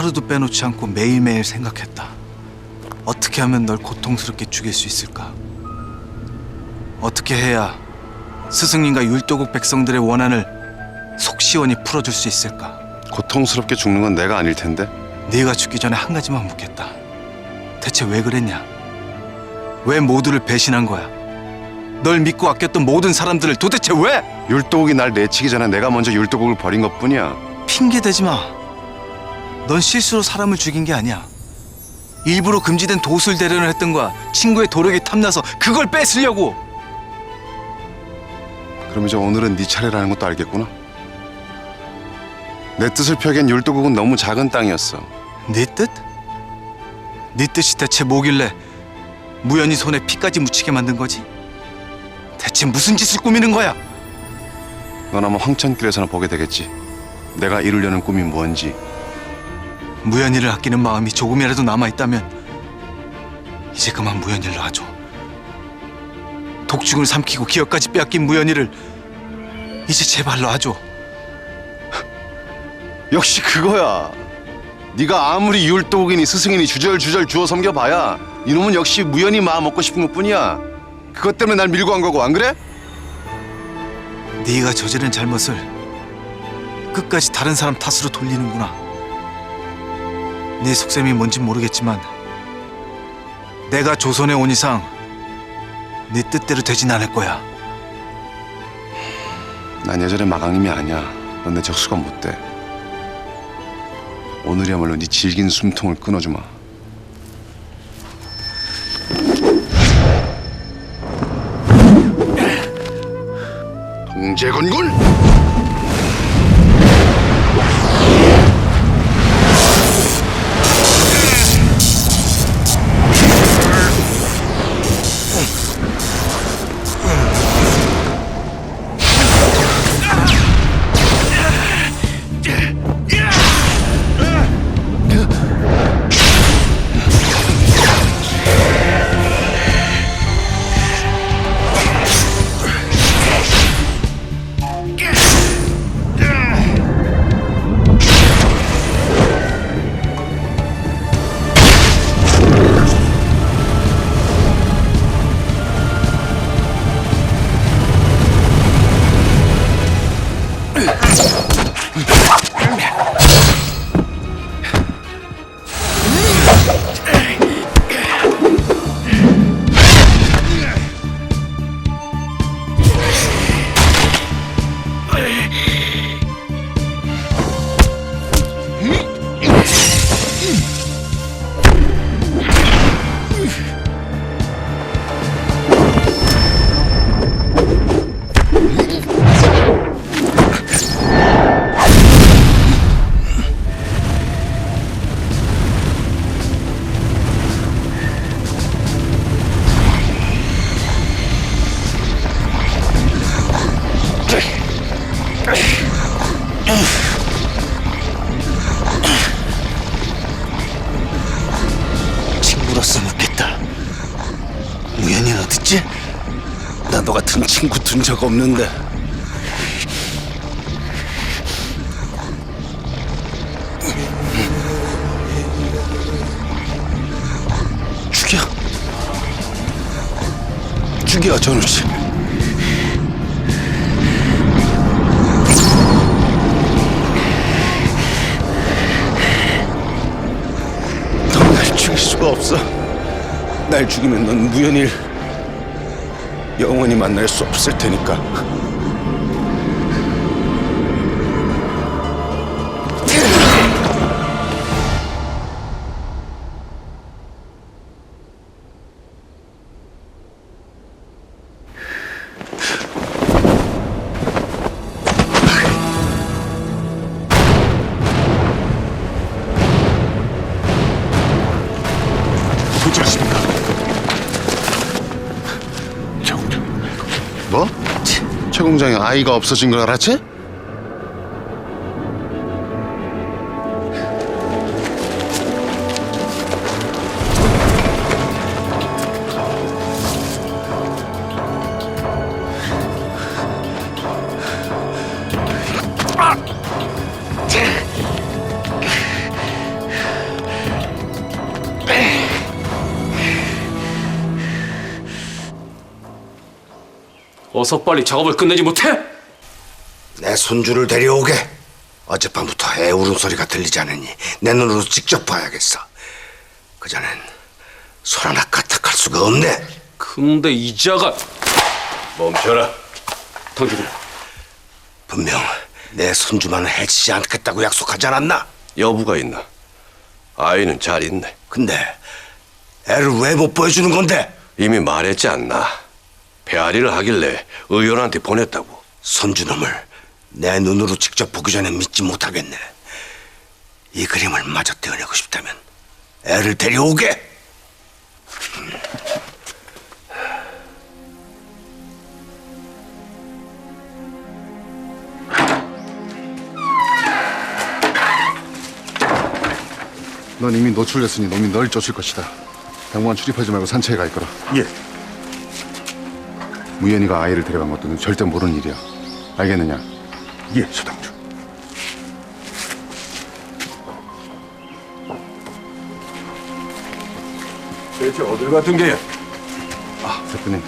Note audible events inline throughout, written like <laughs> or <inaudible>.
하루도 빼놓지 않고 매일매일 생각했다. 어떻게 하면 널 고통스럽게 죽일 수 있을까? 어떻게 해야 스승님과 율도국 백성들의 원한을 속 시원히 풀어줄 수 있을까? 고통스럽게 죽는 건 내가 아닐 텐데 네가 죽기 전에 한 가지만 묻겠다. 대체 왜 그랬냐? 왜 모두를 배신한 거야? 널 믿고 아꼈던 모든 사람들을 도대체 왜? 율도국이 날 내치기 전에 내가 먼저 율도국을 버린 것뿐이야 핑계 대지 마. 넌 실수로 사람을 죽인 게 아니야. 일부러 금지된 도술 대련을 했던 거야. 친구의 도력이 탐나서 그걸 뺏으려고. 그럼 이제 오늘은 네 차례라는 것도 알겠구나 내 뜻을 펴기엔 율도국은 너무 작은 땅이었어 네 뜻? 네 뜻이 대체 뭐길래 무연히 손에 피까지 묻히게 만든 거지? 대체 무슨 짓을 꾸미는 거야? 넌 아마 황천길에서나 보게 되겠지 내가 이루려는 꿈이 뭔지 무연이를 아끼는 마음이 조금이라도 남아있다면 이제 그만 무연이를 놔줘. 독중을 삼키고 기억까지 빼앗긴 무연이를 이제 제발 놔줘. <laughs> 역시 그거야 네가 아무리 율도국이니 스승이니 주절주절 주워 섬겨봐야 이놈은 역시 무연히 마음 먹고 싶은 것뿐이야 그것 때문에 날 밀고 간 거고 안 그래? 네가 저지른 잘못을 끝까지 다른 사람 탓으로 돌리는구나. 네 속셈이 뭔진 모르겠지만 내가 조선에 온 이상 네 뜻대로 되진 않을 거야. 난 예전에 마강님이 아니야. 넌 내 적수가 못 돼. 오늘이야말로 네 질긴 숨통을 끊어주마. 동재건군! 둔적 없는데. 죽여. 죽여, 전우 씨. 넌 날 죽일 수가 없어. 날 죽이면 넌 무연일 영원히 만날 수 없을 테니까. 도착했 뭐? 최 공장에 아이가 없어진 걸 알았지? 어서 빨리 작업을 끝내지 못해? 내 손주를 데려오게. 어젯밤부터 애 울음소리가 들리지 않으니 내 눈으로 직접 봐야겠어. 그자는 손 하나 까딱할 수가 없네. 근데 이자가 멈춰라. 당신은 분명 내 손주만은 해치지 않겠다고 약속하지 않았나? 여부가 있나? 아이는 잘 있네. 근데 애를 왜 못 보여주는 건데? 이미 말했지 않나? 배앓이를 하길래 의원한테 보냈다고. 손주놈을 내 눈으로 직접 보기 전에 믿지 못하겠네. 이 그림을 마저 떼어내고 싶다면 애를 데려오게. 넌 이미 노출됐으니 놈이 널 쫓을 것이다. 당분간 출입하지 말고 산책에 가 있거라. 예. 무연이가 아이를 데려간 것도 는 절대 모르는 일이야. 알겠느냐? 예, 소당주. 대체 어딜 같은 게야? 아, 대표님.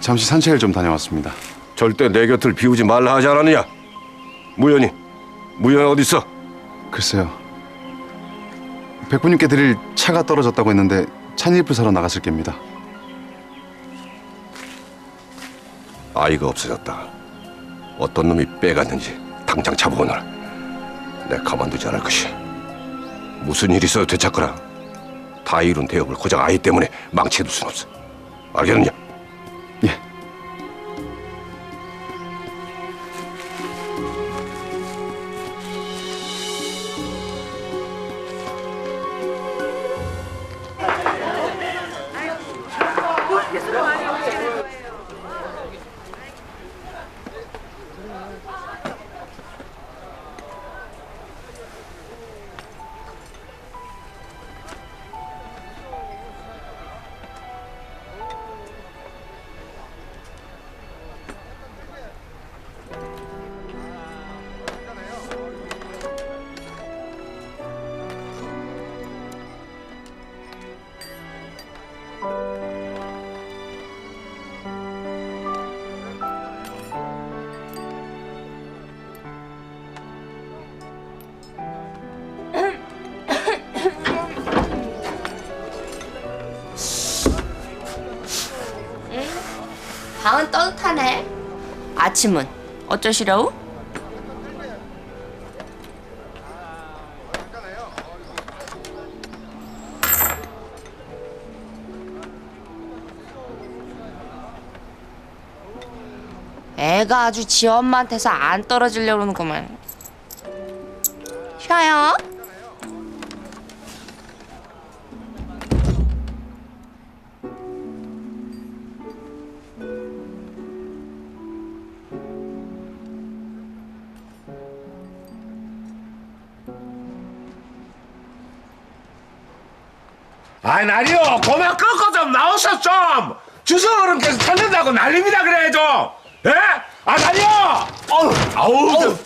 잠시 산책을 좀 다녀왔습니다. 절대 내 곁을 비우지 말라 하지 않았느냐? 무연이, 무연이 어디 있어? 글쎄요. 백부님께 드릴 차가 떨어졌다고 했는데 찬일프 사러 나갔을 겁니다. 아이가 없어졌다. 어떤 놈이 빼갔는지 당장 잡아오너라. 내 가만두지 않을 것이. 무슨 일 있어도 되찾거라. 다 이룬 대업을 고작 아이 때문에 망치해둘 순 없어. 알겠느냐? 아침은 어쩌시려우? 애가 아주 지 엄마한테서 안 떨어지려고 그러는구만. 쉬어 요. 아 나리요 고만 끄고 좀 나오셔 좀 주소 어른께서 찾는다고 난립니다 그래 좀 예? 아 나리요 어우 아우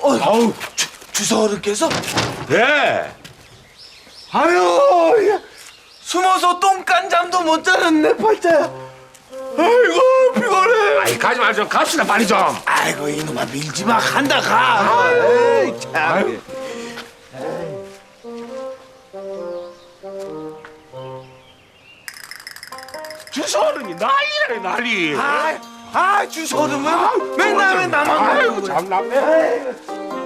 어, 아우 주서 어른께서 예 아유 숨어서 똥깐 잠도 못 자는 내 팔자야. 아이고 피곤해. 아이 가지 말좀 갑시다 빨리 좀 아이고 이놈아 밀지 마 간다 가. 에이, 참. 주소 어른이 난리네 난리. 아, 아 어른은 맨날 왜 나만 아이고. 참나 저거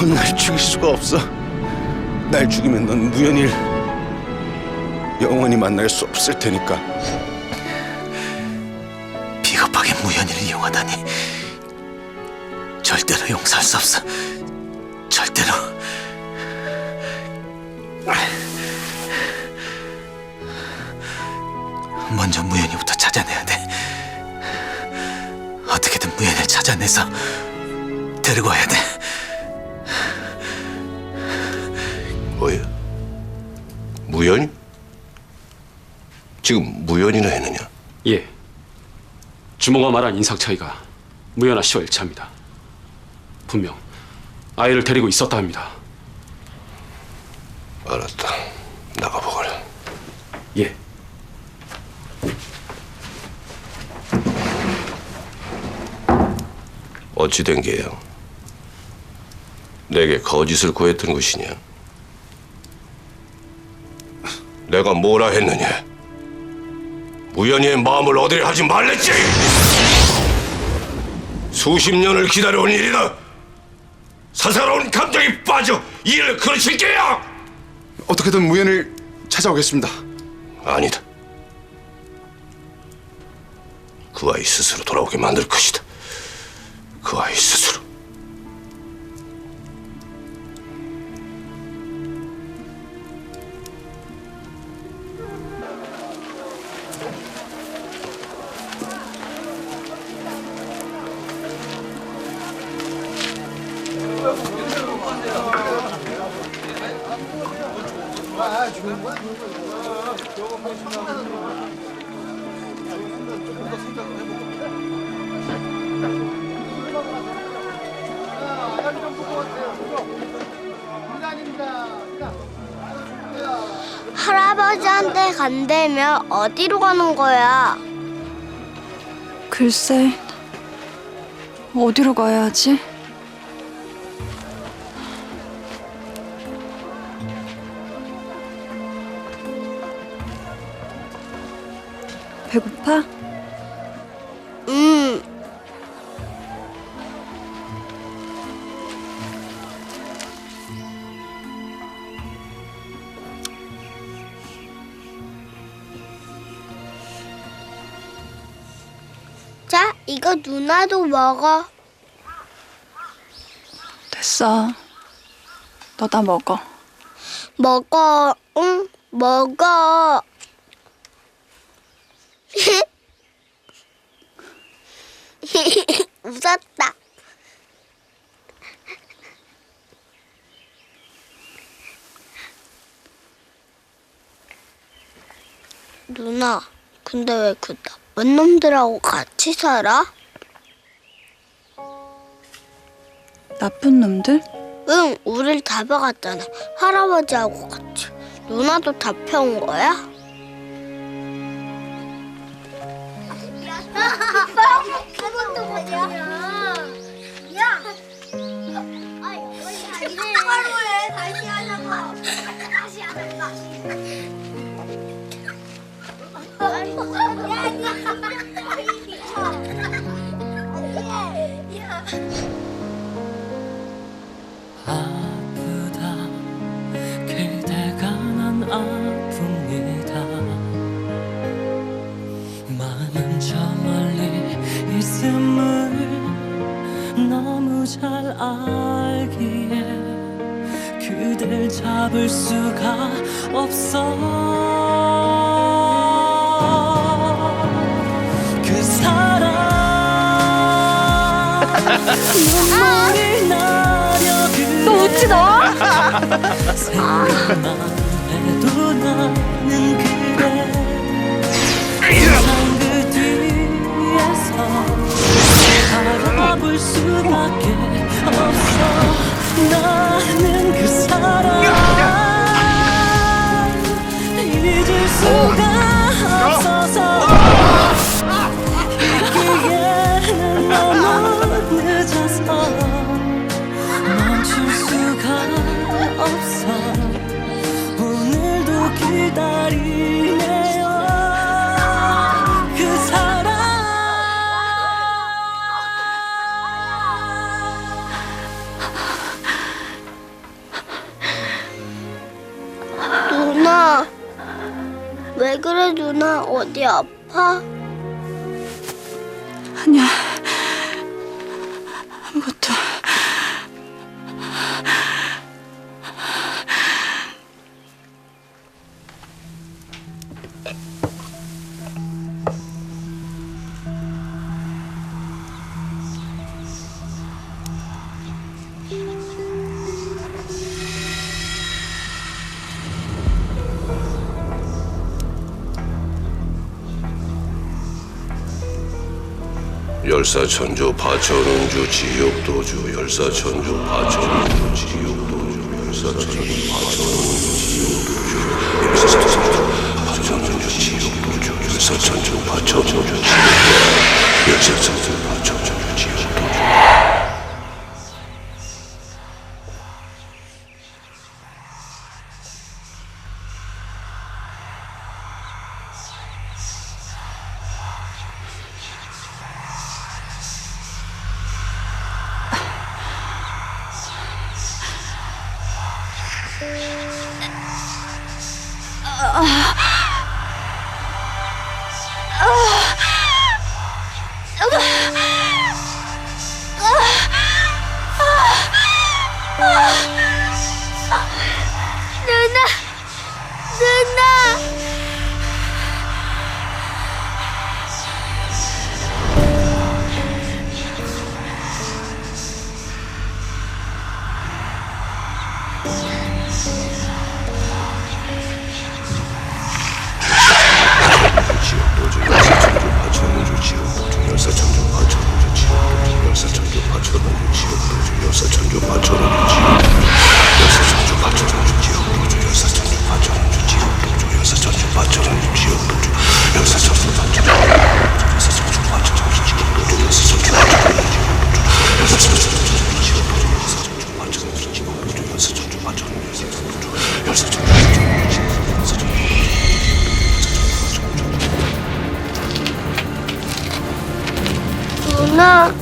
넌 날 죽일 수가 없어. 날 죽이면 넌 무연일 영원히 만날 수 없을 테니까. 비겁하게 무연히를 이용하다니 절대로 용서할 수 없어. 절대로. 먼저 무연이부터 찾아내야 돼. 어떻게든 무연을 찾아내서 데리고 와야 돼. 무연이? 지금 무연이나 했느냐? 예. 주모가 말한 인상 차이가 무연아 씨와 일치합니다. 분명 아이를 데리고 있었다 합니다. 알았다. 나가보거라. 예. 어찌 된 게야? 내게 거짓을 구했던 것이냐? 내가 뭐라 했느냐? 무연이의 마음을 얻으려 하지 말랬지! 수십 년을 기다려온 일이다! 사사로운 감정이 빠져 이를 그르칠 게야! 어떻게든 무연을 찾아오겠습니다. 아니다. 그 아이 스스로 돌아오게 만들 것이다. 그 아이 스스로. 할아버지한테 간다면 어디로 가는 거야? 글쎄, 어디로 가야 하지? 배고파? 자, 이거 누나도 먹어. 됐어. 너 다 먹어. 먹어, 응, 먹어. <laughs> 웃었다. 누나, 근데 왜 그 나쁜 놈들하고 같이 살아? 나쁜 놈들? 응, 우릴 다 박았잖아. 할아버지하고 같이. 누나도 다 펴온 거야? 그것도 뭐야? 야! 똑바로 해. 다시 하자고. 다시 하자. 야, 아프 아픕니다. 마음은 저 멀리 있음을 너무 잘 알기에 그댈 잡을 수가 없어. 그 사람 눈물이 나려 또 웃지 너? <laughs> 생각만 해도 나는 그래 항상 그 뒤에서 바라볼 수밖에 없어. 나는 왜 그래 누나 어디 아파? 아니야. 열사천조 파천운주 지옥도주. 열사천조 파천운주 지옥도주. 열사천조 파천운주 지옥도주. 열사천조 파천운주 지옥도주. 열사천조 파천운주 지옥도주. 열사천조 파천운주 지옥도주 Yes. 누나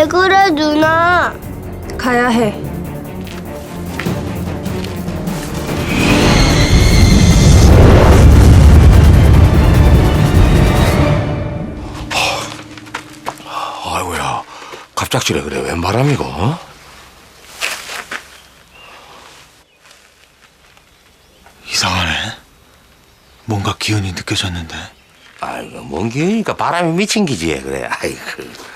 왜 그래, 누나? 가야 해. 아이고야, 갑작스레 그래. 웬 바람이고? 어? 이상하네. 뭔가 기운이 느껴졌는데. 아이고, 뭔 기운이니까 바람이 미친 기지, 그래. 아이고.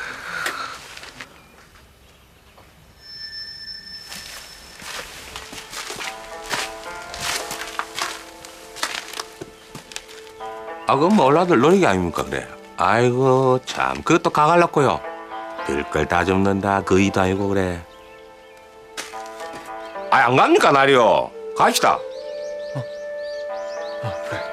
아, 그건 몰라도 노리기 아닙니까, 그래. 아이고, 참, 그것도 가갈랐고요. 들걸 다 접는다, 그 이도 아니고, 그래. 아, 안 갑니까, 나리요? 갑시다. 가자.